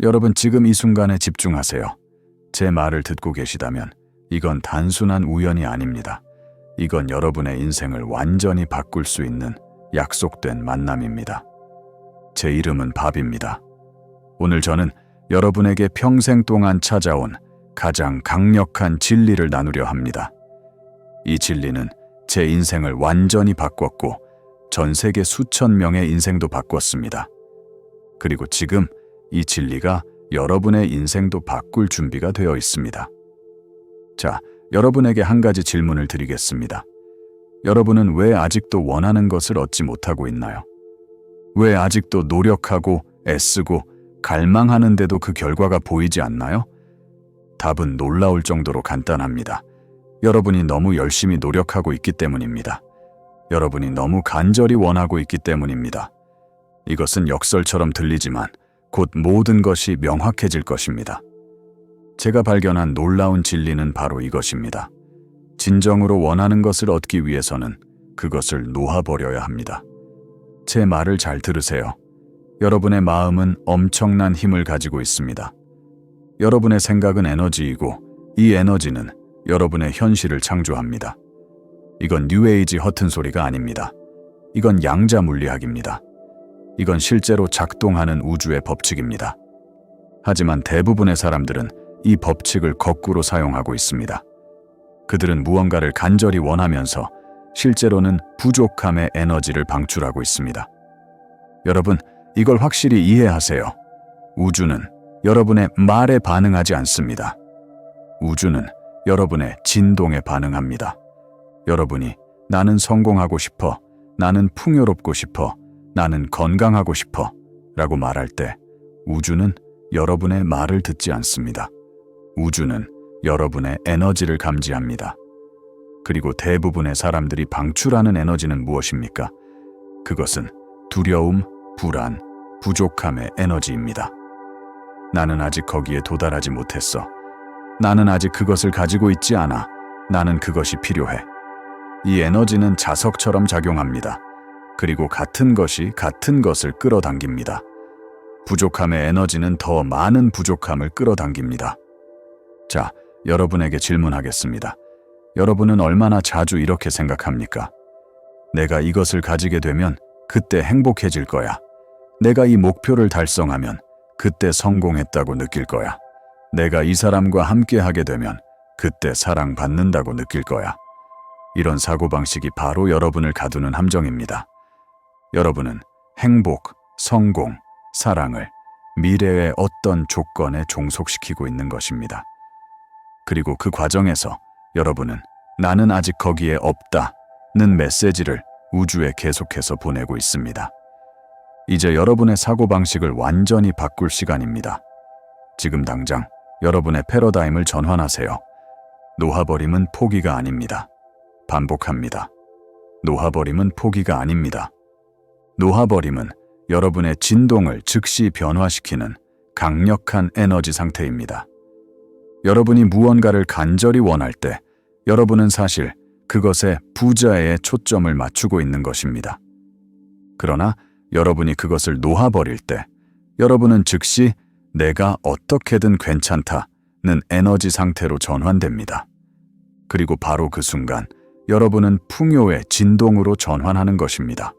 여러분 지금 이 순간에 집중하세요. 제 말을 듣고 계시다면 이건 단순한 우연이 아닙니다. 이건 여러분의 인생을 완전히 바꿀 수 있는 약속된 만남입니다. 제 이름은 밥입니다. 오늘 저는 여러분에게 평생 동안 찾아온 가장 강력한 진리를 나누려 합니다. 이 진리는 제 인생을 완전히 바꿨고 전 세계 수천 명의 인생도 바꿨습니다. 그리고 지금 이 진리가 여러분의 인생도 바꿀 준비가 되어 있습니다. 자, 여러분에게 한 가지 질문을 드리겠습니다. 여러분은 왜 아직도 원하는 것을 얻지 못하고 있나요? 왜 아직도 노력하고 애쓰고 갈망하는데도 그 결과가 보이지 않나요? 답은 놀라울 정도로 간단합니다. 여러분이 너무 열심히 노력하고 있기 때문입니다. 여러분이 너무 간절히 원하고 있기 때문입니다. 이것은 역설처럼 들리지만 곧 모든 것이 명확해질 것입니다. 제가 발견한 놀라운 진리는 바로 이것입니다. 진정으로 원하는 것을 얻기 위해서는 그것을 놓아버려야 합니다. 제 말을 잘 들으세요. 여러분의 마음은 엄청난 힘을 가지고 있습니다. 여러분의 생각은 에너지이고 이 에너지는 여러분의 현실을 창조합니다. 이건 뉴에이지 허튼 소리가 아닙니다. 이건 양자 물리학입니다. 이건 실제로 작동하는 우주의 법칙입니다. 하지만 대부분의 사람들은 이 법칙을 거꾸로 사용하고 있습니다. 그들은 무언가를 간절히 원하면서 실제로는 부족함의 에너지를 방출하고 있습니다. 여러분, 이걸 확실히 이해하세요. 우주는 여러분의 말에 반응하지 않습니다. 우주는 여러분의 진동에 반응합니다. 여러분이 나는 성공하고 싶어, 나는 풍요롭고 싶어, 나는 건강하고 싶어 라고 말할 때 우주는 여러분의 말을 듣지 않습니다. 우주는 여러분의 에너지를 감지합니다. 그리고 대부분의 사람들이 방출하는 에너지는 무엇입니까? 그것은 두려움, 불안, 부족함의 에너지입니다. 나는 아직 거기에 도달하지 못했어. 나는 아직 그것을 가지고 있지 않아. 나는 그것이 필요해. 이 에너지는 자석처럼 작용합니다. 그리고 같은 것이 같은 것을 끌어당깁니다. 부족함의 에너지는 더 많은 부족함을 끌어당깁니다. 자, 여러분에게 질문하겠습니다. 여러분은 얼마나 자주 이렇게 생각합니까? 내가 이것을 가지게 되면 그때 행복해질 거야. 내가 이 목표를 달성하면 그때 성공했다고 느낄 거야. 내가 이 사람과 함께 하게 되면 그때 사랑받는다고 느낄 거야. 이런 사고방식이 바로 여러분을 가두는 함정입니다. 여러분은 행복, 성공, 사랑을 미래의 어떤 조건에 종속시키고 있는 것입니다. 그리고 그 과정에서 여러분은 나는 아직 거기에 없다는 메시지를 우주에 계속해서 보내고 있습니다. 이제 여러분의 사고방식을 완전히 바꿀 시간입니다. 지금 당장 여러분의 패러다임을 전환하세요. 놓아버림은 포기가 아닙니다. 반복합니다. 놓아버림은 포기가 아닙니다. 놓아버림은 여러분의 진동을 즉시 변화시키는 강력한 에너지 상태입니다. 여러분이 무언가를 간절히 원할 때 여러분은 사실 그것에 부자에 초점을 맞추고 있는 것입니다. 그러나 여러분이 그것을 놓아버릴 때 여러분은 즉시 내가 어떻게든 괜찮다는 에너지 상태로 전환됩니다. 그리고 바로 그 순간 여러분은 풍요의 진동으로 전환하는 것입니다.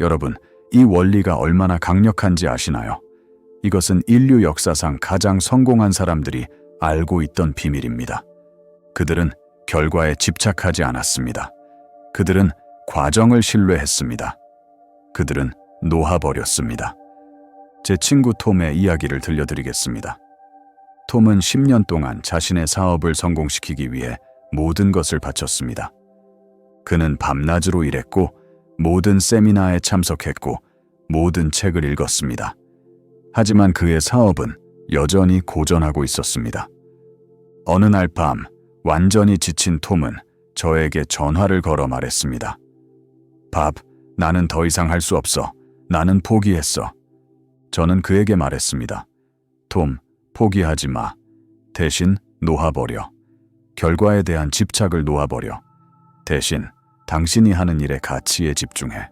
여러분, 이 원리가 얼마나 강력한지 아시나요? 이것은 인류 역사상 가장 성공한 사람들이 알고 있던 비밀입니다. 그들은 결과에 집착하지 않았습니다. 그들은 과정을 신뢰했습니다. 그들은 놓아버렸습니다. 제 친구 톰의 이야기를 들려드리겠습니다. 톰은 10년 동안 자신의 사업을 성공시키기 위해 모든 것을 바쳤습니다. 그는 밤낮으로 일했고 모든 세미나에 참석했고 모든 책을 읽었습니다. 하지만 그의 사업은 여전히 고전하고 있었습니다. 어느 날 밤 완전히 지친 톰은 저에게 전화를 걸어 말했습니다. 밥, 나는 더 이상 할 수 없어. 나는 포기했어. 저는 그에게 말했습니다. 톰, 포기하지 마. 대신 놓아버려. 결과에 대한 집착을 놓아버려. 대신 당신이 하는 일의 가치에 집중해.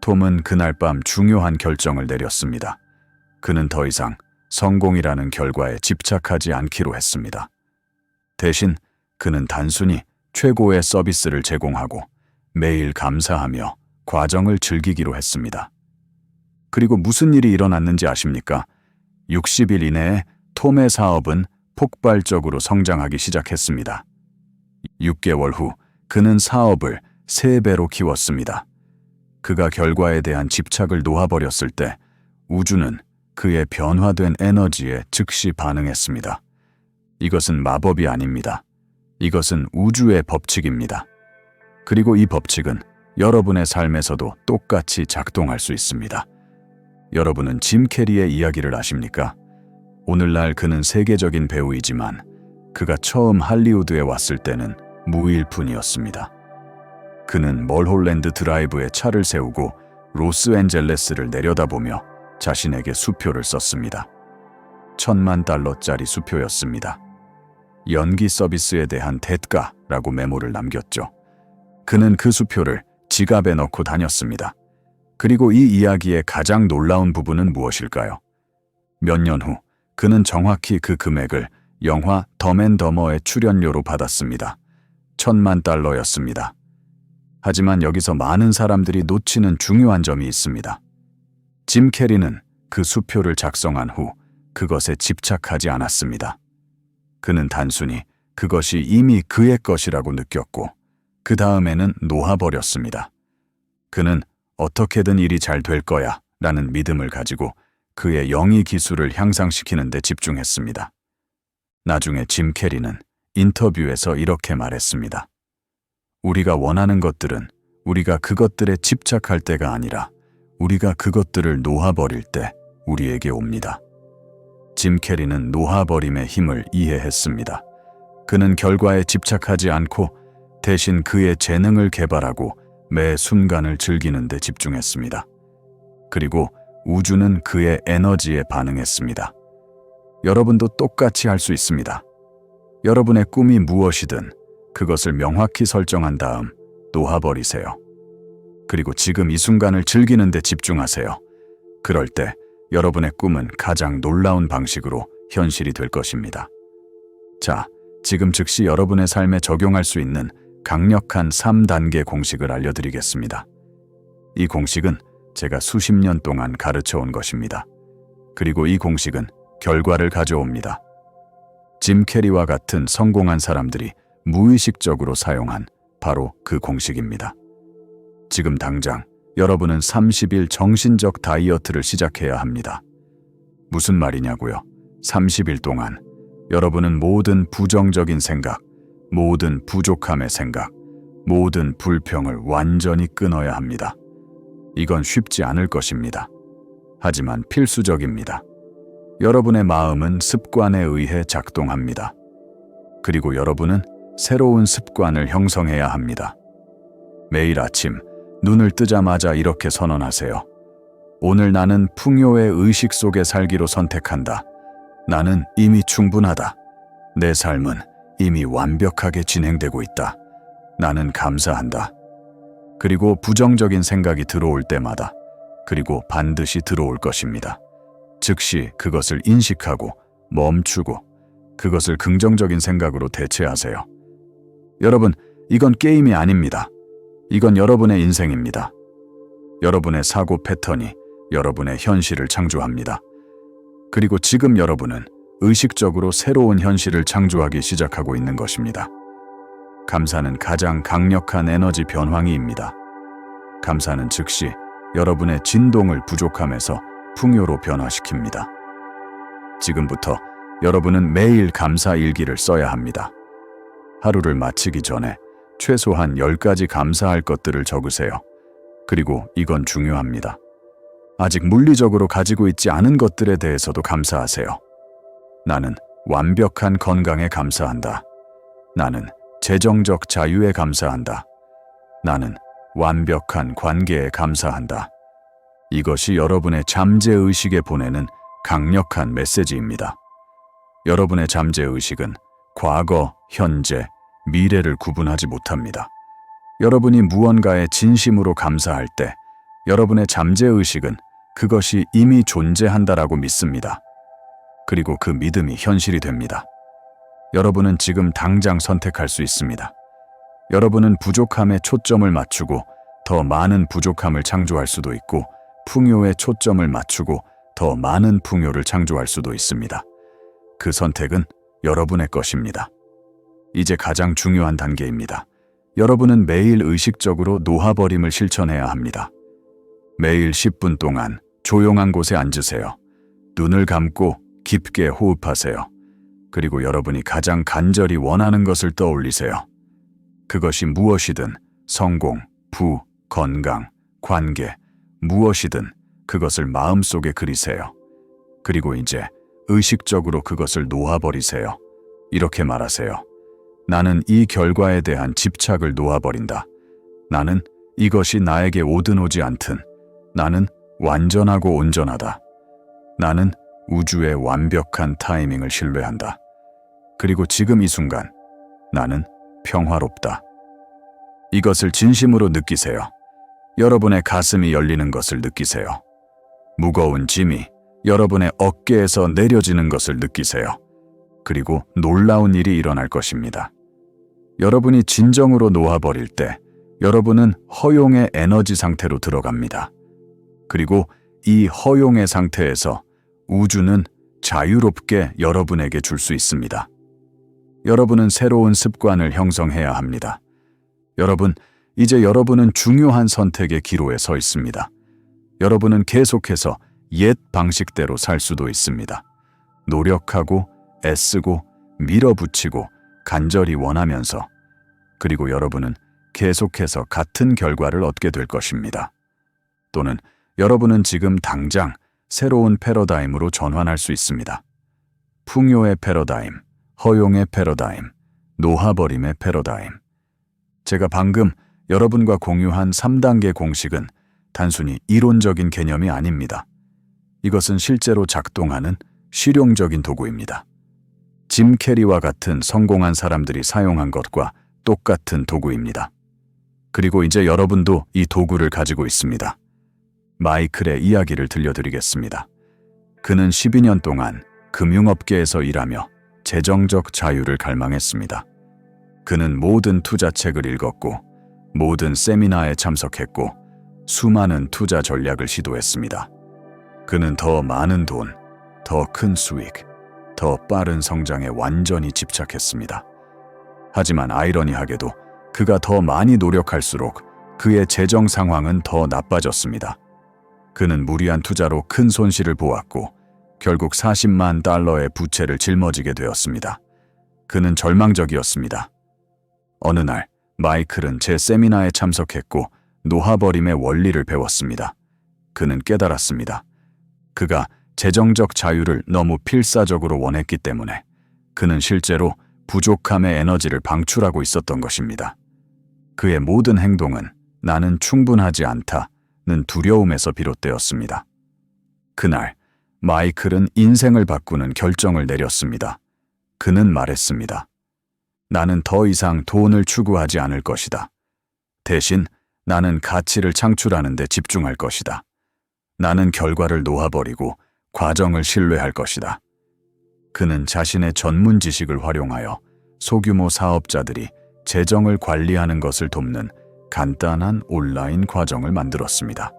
톰은 그날 밤 중요한 결정을 내렸습니다. 그는 더 이상 성공이라는 결과에 집착하지 않기로 했습니다. 대신 그는 단순히 최고의 서비스를 제공하고 매일 감사하며 과정을 즐기기로 했습니다. 그리고 무슨 일이 일어났는지 아십니까? 60일 이내에 톰의 사업은 폭발적으로 성장하기 시작했습니다. 6개월 후 그는 사업을 3배로 키웠습니다. 그가 결과에 대한 집착을 놓아버렸을 때 우주는 그의 변화된 에너지에 즉시 반응했습니다. 이것은 마법이 아닙니다. 이것은 우주의 법칙입니다. 그리고 이 법칙은 여러분의 삶에서도 똑같이 작동할 수 있습니다. 여러분은 짐 캐리의 이야기를 아십니까? 오늘날 그는 세계적인 배우이지만 그가 처음 할리우드에 왔을 때는 무일 뿐이었습니다. 그는 멀홀랜드 드라이브에 차를 세우고 로스앤젤레스를 내려다보며 자신에게 수표를 썼습니다. 천만 달러짜리 수표였습니다. 연기 서비스에 대한 대가라고 메모를 남겼죠. 그는 그 수표를 지갑에 넣고 다녔습니다. 그리고 이 이야기의 가장 놀라운 부분은 무엇일까요? 몇 년 후 그는 정확히 그 금액을 영화 덤앤더머의 출연료로 받았습니다. 천만 달러였습니다. 하지만 여기서 많은 사람들이 놓치는 중요한 점이 있습니다. 짐 캐리는 그 수표를 작성한 후 그것에 집착하지 않았습니다. 그는 단순히 그것이 이미 그의 것이라고 느꼈고 그 다음에는 놓아버렸습니다. 그는 어떻게든 일이 잘 될 거야 라는 믿음을 가지고 그의 영위 기술을 향상시키는 데 집중했습니다. 나중에 짐 캐리는 인터뷰에서 이렇게 말했습니다. 우리가 원하는 것들은 우리가 그것들에 집착할 때가 아니라 우리가 그것들을 놓아버릴 때 우리에게 옵니다. 짐 캐리는 놓아버림의 힘을 이해했습니다. 그는 결과에 집착하지 않고 대신 그의 재능을 개발하고 매 순간을 즐기는 데 집중했습니다. 그리고 우주는 그의 에너지에 반응했습니다. 여러분도 똑같이 할 수 있습니다. 여러분의 꿈이 무엇이든 그것을 명확히 설정한 다음 놓아버리세요. 그리고 지금 이 순간을 즐기는 데 집중하세요. 그럴 때 여러분의 꿈은 가장 놀라운 방식으로 현실이 될 것입니다. 자, 지금 즉시 여러분의 삶에 적용할 수 있는 강력한 3단계 공식을 알려드리겠습니다. 이 공식은 제가 수십 년 동안 가르쳐 온 것입니다. 그리고 이 공식은 결과를 가져옵니다. 짐 캐리와 같은 성공한 사람들이 무의식적으로 사용한 바로 그 공식입니다. 지금 당장 여러분은 30일 정신적 다이어트를 시작해야 합니다. 무슨 말이냐고요? 30일 동안 여러분은 모든 부정적인 생각, 모든 부족함의 생각, 모든 불평을 완전히 끊어야 합니다. 이건 쉽지 않을 것입니다. 하지만 필수적입니다. 여러분의 마음은 습관에 의해 작동합니다. 그리고 여러분은 새로운 습관을 형성해야 합니다. 매일 아침 눈을 뜨자마자 이렇게 선언하세요. 오늘 나는 풍요의 의식 속에 살기로 선택한다. 나는 이미 충분하다. 내 삶은 이미 완벽하게 진행되고 있다. 나는 감사한다. 그리고 부정적인 생각이 들어올 때마다 그리고 반드시 들어올 것입니다. 즉시 그것을 인식하고 멈추고 그것을 긍정적인 생각으로 대체하세요. 여러분, 이건 게임이 아닙니다. 이건 여러분의 인생입니다. 여러분의 사고 패턴이 여러분의 현실을 창조합니다. 그리고 지금 여러분은 의식적으로 새로운 현실을 창조하기 시작하고 있는 것입니다. 감사는 가장 강력한 에너지 변황이입니다. 감사는 즉시 여러분의 진동을 부족함에서 풍요로 변화시킵니다. 지금부터 여러분은 매일 감사 일기를 써야 합니다. 하루를 마치기 전에 최소한 10가지 감사할 것들을 적으세요. 그리고 이건 중요합니다. 아직 물리적으로 가지고 있지 않은 것들에 대해서도 감사하세요. 나는 완벽한 건강에 감사한다. 나는 재정적 자유에 감사한다. 나는 완벽한 관계에 감사한다. 이것이 여러분의 잠재의식에 보내는 강력한 메시지입니다. 여러분의 잠재의식은 과거, 현재, 미래를 구분하지 못합니다. 여러분이 무언가에 진심으로 감사할 때 여러분의 잠재의식은 그것이 이미 존재한다라고 믿습니다. 그리고 그 믿음이 현실이 됩니다. 여러분은 지금 당장 선택할 수 있습니다. 여러분은 부족함에 초점을 맞추고 더 많은 부족함을 창조할 수도 있고 풍요에 초점을 맞추고 더 많은 풍요를 창조할 수도 있습니다. 그 선택은 여러분의 것입니다. 이제 가장 중요한 단계입니다. 여러분은 매일 의식적으로 놓아버림을 실천해야 합니다. 매일 10분 동안 조용한 곳에 앉으세요. 눈을 감고 깊게 호흡하세요. 그리고 여러분이 가장 간절히 원하는 것을 떠올리세요. 그것이 무엇이든 성공, 부, 건강, 관계, 무엇이든 그것을 마음속에 그리세요. 그리고 이제 의식적으로 그것을 놓아버리세요. 이렇게 말하세요. 나는 이 결과에 대한 집착을 놓아버린다. 나는 이것이 나에게 오든 오지 않든 나는 완전하고 온전하다. 나는 우주의 완벽한 타이밍을 신뢰한다. 그리고 지금 이 순간 나는 평화롭다. 이것을 진심으로 느끼세요. 여러분의 가슴이 열리는 것을 느끼세요. 무거운 짐이 여러분의 어깨에서 내려지는 것을 느끼세요. 그리고 놀라운 일이 일어날 것입니다. 여러분이 진정으로 놓아버릴 때 여러분은 허용의 에너지 상태로 들어갑니다. 그리고 이 허용의 상태에서 우주는 자유롭게 여러분에게 줄 수 있습니다. 여러분은 새로운 습관을 형성해야 합니다. 여러분, 이제 여러분은 중요한 선택의 기로에 서 있습니다. 여러분은 계속해서 옛 방식대로 살 수도 있습니다. 노력하고 애쓰고 밀어붙이고 간절히 원하면서 그리고 여러분은 계속해서 같은 결과를 얻게 될 것입니다. 또는 여러분은 지금 당장 새로운 패러다임으로 전환할 수 있습니다. 풍요의 패러다임, 허용의 패러다임, 놓아버림의 패러다임. 제가 방금 여러분과 공유한 3단계 공식은 단순히 이론적인 개념이 아닙니다. 이것은 실제로 작동하는 실용적인 도구입니다. 짐 캐리와 같은 성공한 사람들이 사용한 것과 똑같은 도구입니다. 그리고 이제 여러분도 이 도구를 가지고 있습니다. 마이클의 이야기를 들려드리겠습니다. 그는 12년 동안 금융업계에서 일하며 재정적 자유를 갈망했습니다. 그는 모든 투자책을 읽었고, 모든 세미나에 참석했고, 수많은 투자 전략을 시도했습니다. 그는 더 많은 돈, 더 큰 수익, 더 빠른 성장에 완전히 집착했습니다. 하지만 아이러니하게도 그가 더 많이 노력할수록 그의 재정 상황은 더 나빠졌습니다. 그는 무리한 투자로 큰 손실을 보았고 결국 40만 달러의 부채를 짊어지게 되었습니다. 그는 절망적이었습니다. 어느 날 마이클은 제 세미나에 참석했고 놓아버림의 원리를 배웠습니다. 그는 깨달았습니다. 그가 재정적 자유를 너무 필사적으로 원했기 때문에 그는 실제로 부족함의 에너지를 방출하고 있었던 것입니다. 그의 모든 행동은 나는 충분하지 않다는 두려움에서 비롯되었습니다. 그날 마이클은 인생을 바꾸는 결정을 내렸습니다. 그는 말했습니다. 나는 더 이상 돈을 추구하지 않을 것이다. 대신 나는 가치를 창출하는 데 집중할 것이다. 나는 결과를 놓아버리고 과정을 신뢰할 것이다. 그는 자신의 전문 지식을 활용하여 소규모 사업자들이 재정을 관리하는 것을 돕는 간단한 온라인 과정을 만들었습니다.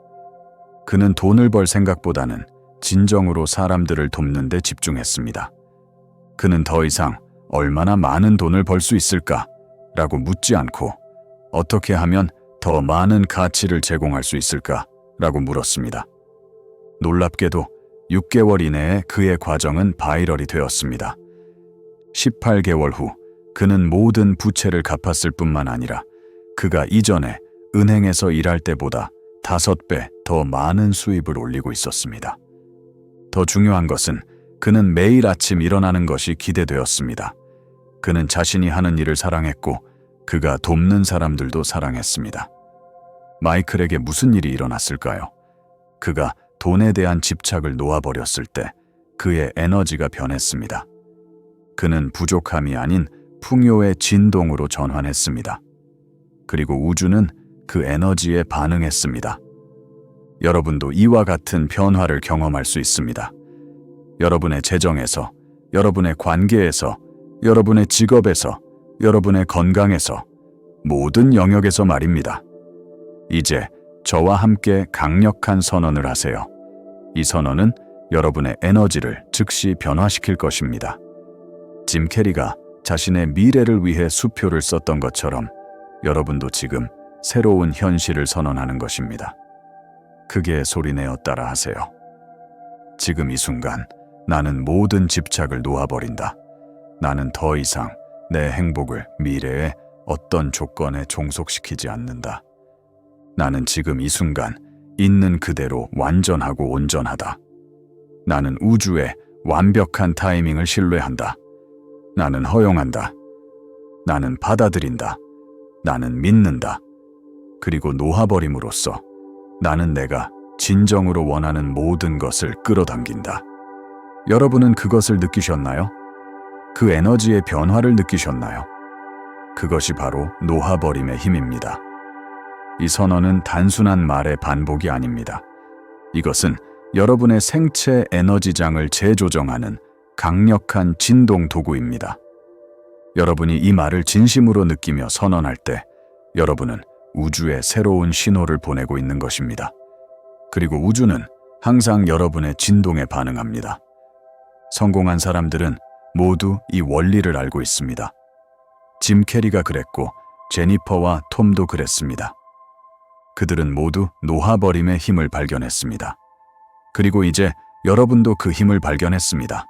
그는 돈을 벌 생각보다는 진정으로 사람들을 돕는 데 집중했습니다. 그는 더 이상 얼마나 많은 돈을 벌 수 있을까? 라고 묻지 않고 어떻게 하면 더 많은 가치를 제공할 수 있을까? 라고 물었습니다. 놀랍게도 6개월 이내에 그의 과정은 바이럴이 되었습니다. 18개월 후 그는 모든 부채를 갚았을 뿐만 아니라 그가 이전에 은행에서 일할 때보다 다섯 배더 많은 수입을 올리고 있었습니다. 더 중요한 것은 그는 매일 아침 일어나는 것이 기대되었습니다. 그는 자신이 하는 일을 사랑했고 그가 돕는 사람들도 사랑했습니다. 마이클에게 무슨 일이 일어났을까요? 그가 돈에 대한 집착을 놓아버렸을 때 그의 에너지가 변했습니다. 그는 부족함이 아닌 풍요의 진동으로 전환했습니다. 그리고 우주는 그 에너지에 반응했습니다. 여러분도 이와 같은 변화를 경험할 수 있습니다. 여러분의 재정에서, 여러분의 관계에서, 여러분의 직업에서, 여러분의 건강에서, 모든 영역에서 말입니다. 이제 저와 함께 강력한 선언을 하세요. 이 선언은 여러분의 에너지를 즉시 변화시킬 것입니다. 짐 캐리가 자신의 미래를 위해 수표를 썼던 것처럼 여러분도 지금 새로운 현실을 선언하는 것입니다. 크게 소리내어 따라하세요. 지금 이 순간 나는 모든 집착을 놓아버린다. 나는 더 이상 내 행복을 미래의 어떤 조건에 종속시키지 않는다. 나는 지금 이 순간 있는 그대로 완전하고 온전하다. 나는 우주의 완벽한 타이밍을 신뢰한다. 나는 허용한다. 나는 받아들인다. 나는 믿는다. 그리고 놓아버림으로써 나는 내가 진정으로 원하는 모든 것을 끌어당긴다. 여러분은 그것을 느끼셨나요? 그 에너지의 변화를 느끼셨나요? 그것이 바로 놓아버림의 힘입니다. 이 선언은 단순한 말의 반복이 아닙니다. 이것은 여러분의 생체 에너지장을 재조정하는 강력한 진동 도구입니다. 여러분이 이 말을 진심으로 느끼며 선언할 때 여러분은 우주에 새로운 신호를 보내고 있는 것입니다. 그리고 우주는 항상 여러분의 진동에 반응합니다. 성공한 사람들은 모두 이 원리를 알고 있습니다. 짐 캐리가 그랬고 제니퍼와 톰도 그랬습니다. 그들은 모두 놓아버림의 힘을 발견했습니다. 그리고 이제 여러분도 그 힘을 발견했습니다.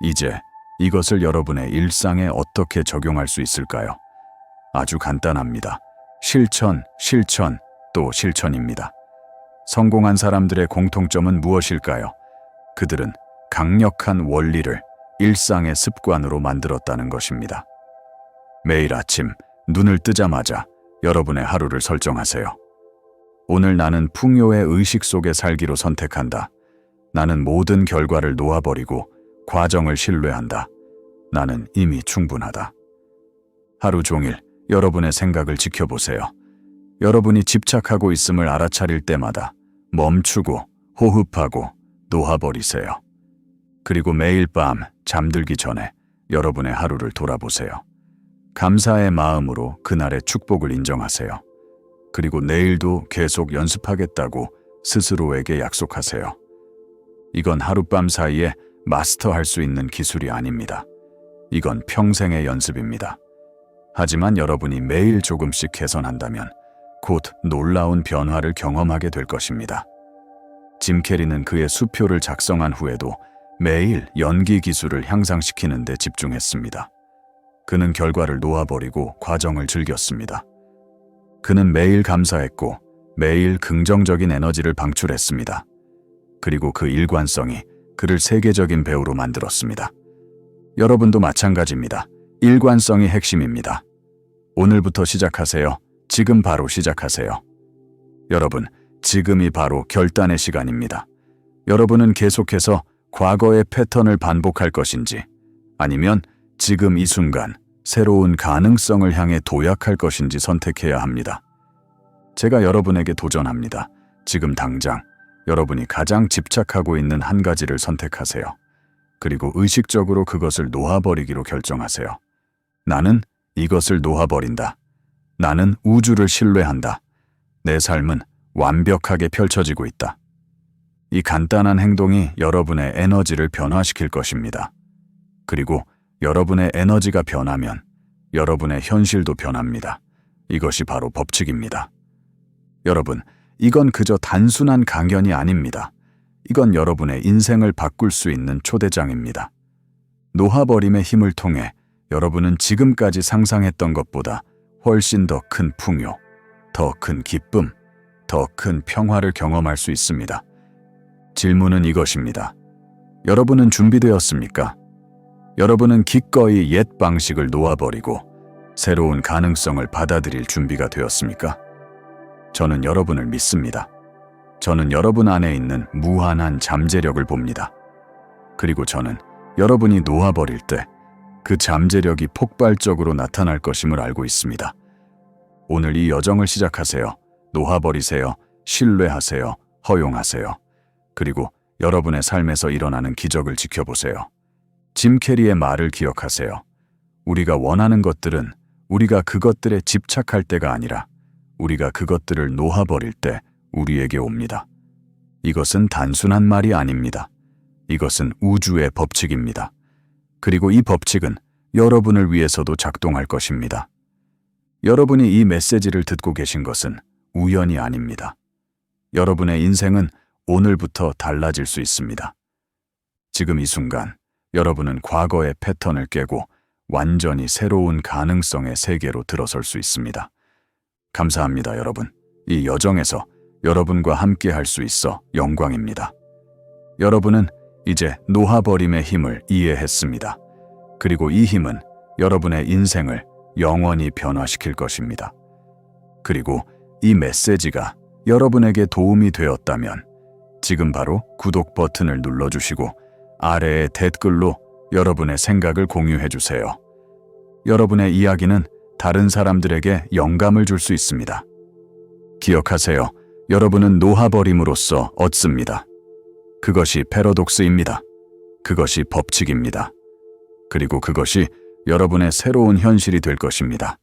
이제 이것을 여러분의 일상에 어떻게 적용할 수 있을까요? 아주 간단합니다. 실천, 실천, 또 실천입니다. 성공한 사람들의 공통점은 무엇일까요? 그들은 강력한 원리를 일상의 습관으로 만들었다는 것입니다. 매일 아침 눈을 뜨자마자 여러분의 하루를 설정하세요. 오늘 나는 풍요의 의식 속에 살기로 선택한다. 나는 모든 결과를 놓아버리고 과정을 신뢰한다. 나는 이미 충분하다. 하루 종일 여러분의 생각을 지켜보세요. 여러분이 집착하고 있음을 알아차릴 때마다 멈추고 호흡하고 놓아버리세요. 그리고 매일 밤 잠들기 전에 여러분의 하루를 돌아보세요. 감사의 마음으로 그날의 축복을 인정하세요. 그리고 내일도 계속 연습하겠다고 스스로에게 약속하세요. 이건 하룻밤 사이에 마스터할 수 있는 기술이 아닙니다. 이건 평생의 연습입니다. 하지만 여러분이 매일 조금씩 개선한다면 곧 놀라운 변화를 경험하게 될 것입니다. 짐 캐리는 그의 수표를 작성한 후에도 매일 연기 기술을 향상시키는 데 집중했습니다. 그는 결과를 놓아버리고 과정을 즐겼습니다. 그는 매일 감사했고 매일 긍정적인 에너지를 방출했습니다. 그리고 그 일관성이 그를 세계적인 배우로 만들었습니다. 여러분도 마찬가지입니다. 일관성이 핵심입니다. 오늘부터 시작하세요. 지금 바로 시작하세요. 여러분, 지금이 바로 결단의 시간입니다. 여러분은 계속해서 과거의 패턴을 반복할 것인지 아니면 지금 이 순간 새로운 가능성을 향해 도약할 것인지 선택해야 합니다. 제가 여러분에게 도전합니다. 지금 당장 여러분이 가장 집착하고 있는 한 가지를 선택하세요. 그리고 의식적으로 그것을 놓아버리기로 결정하세요. 나는 이것을 놓아버린다. 나는 우주를 신뢰한다. 내 삶은 완벽하게 펼쳐지고 있다. 이 간단한 행동이 여러분의 에너지를 변화시킬 것입니다. 그리고 여러분의 에너지가 변하면 여러분의 현실도 변합니다. 이것이 바로 법칙입니다. 여러분, 이건 그저 단순한 강연이 아닙니다. 이건 여러분의 인생을 바꿀 수 있는 초대장입니다. 놓아버림의 힘을 통해 여러분은 지금까지 상상했던 것보다 훨씬 더 큰 풍요, 더 큰 기쁨, 더 큰 평화를 경험할 수 있습니다. 질문은 이것입니다. 여러분은 준비되었습니까? 여러분은 기꺼이 옛 방식을 놓아버리고 새로운 가능성을 받아들일 준비가 되었습니까? 저는 여러분을 믿습니다. 저는 여러분 안에 있는 무한한 잠재력을 봅니다. 그리고 저는 여러분이 놓아버릴 때 그 잠재력이 폭발적으로 나타날 것임을 알고 있습니다. 오늘 이 여정을 시작하세요. 놓아버리세요. 신뢰하세요. 허용하세요. 그리고 여러분의 삶에서 일어나는 기적을 지켜보세요. 짐 캐리의 말을 기억하세요. 우리가 원하는 것들은 우리가 그것들에 집착할 때가 아니라 우리가 그것들을 놓아버릴 때 우리에게 옵니다. 이것은 단순한 말이 아닙니다. 이것은 우주의 법칙입니다. 그리고 이 법칙은 여러분을 위해서도 작동할 것입니다. 여러분이 이 메시지를 듣고 계신 것은 우연이 아닙니다. 여러분의 인생은 오늘부터 달라질 수 있습니다. 지금 이 순간 여러분은 과거의 패턴을 깨고 완전히 새로운 가능성의 세계로 들어설 수 있습니다. 감사합니다, 여러분. 이 여정에서 여러분과 함께 할 수 있어 영광입니다. 여러분은 이제 놓아버림의 힘을 이해했습니다. 그리고 이 힘은 여러분의 인생을 영원히 변화시킬 것입니다. 그리고 이 메시지가 여러분에게 도움이 되었다면 지금 바로 구독 버튼을 눌러주시고 아래의 댓글로 여러분의 생각을 공유해 주세요. 여러분의 이야기는 다른 사람들에게 영감을 줄 수 있습니다. 기억하세요. 여러분은 놓아버림으로써 얻습니다. 그것이 패러독스입니다. 그것이 법칙입니다. 그리고 그것이 여러분의 새로운 현실이 될 것입니다.